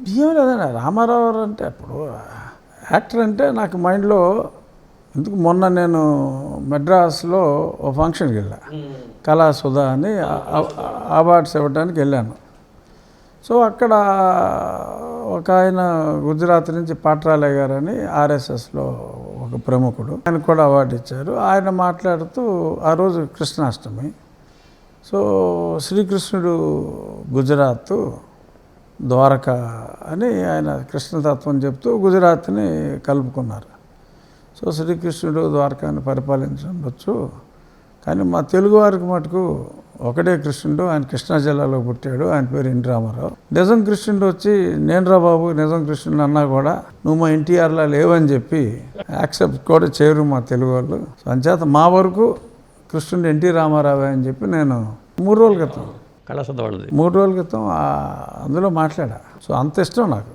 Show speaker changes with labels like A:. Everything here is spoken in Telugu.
A: ఏం లేదండి రామారావు అంటే అప్పుడు యాక్టర్ అంటే నాకు మైండ్లో ఎందుకు మొన్న నేను మెడ్రాస్లో ఓ ఫంక్షన్కి వెళ్ళా. కళాసుధ అని అవార్డ్స్ ఇవ్వడానికి వెళ్ళాను. సో అక్కడ ఒక ఆయన గుజరాత్ నుంచి పాట్రాలయ్య గారు అని ఆర్ఎస్ఎస్లో ఒక ప్రముఖుడు ఆయన కూడా అవార్డు ఇచ్చారు. ఆయన మాట్లాడుతూ ఆ రోజు కృష్ణాష్టమి. సో శ్రీకృష్ణుడు గుజరాత్ ద్వారక అని ఆయన కృష్ణతత్వం చెప్తూ గుజరాత్ని కలుపుకున్నారు. సో శ్రీకృష్ణుడు ద్వారకాన్ని పరిపాలించవచ్చు. కానీ మా తెలుగు వారికి మటుకు ఒకడే కృష్ణుడు ఆయన కృష్ణా జిల్లాలో పుట్టాడు ఆయన పేరు ఎన్టీ రామారావు నిజం కృష్ణుడు వచ్చి నేనురా బాబు నిజం కృష్ణుడు అన్నా కూడా నువ్వు మా ఎన్టీఆర్లా లేవని చెప్పి యాక్సెప్ట్ కూడా చేయరు మా తెలుగు వాళ్ళు అంచేత మా వరకు కృష్ణుడు ఎన్టీ రామారావు అని చెప్పి నేను మూడు రోజుల క్రితం
B: కళాసంద వాళ్ళది.
A: మూడు రోజుల క్రితం అందులో మాట్లాడా. సో అంత ఇష్టం నాకు.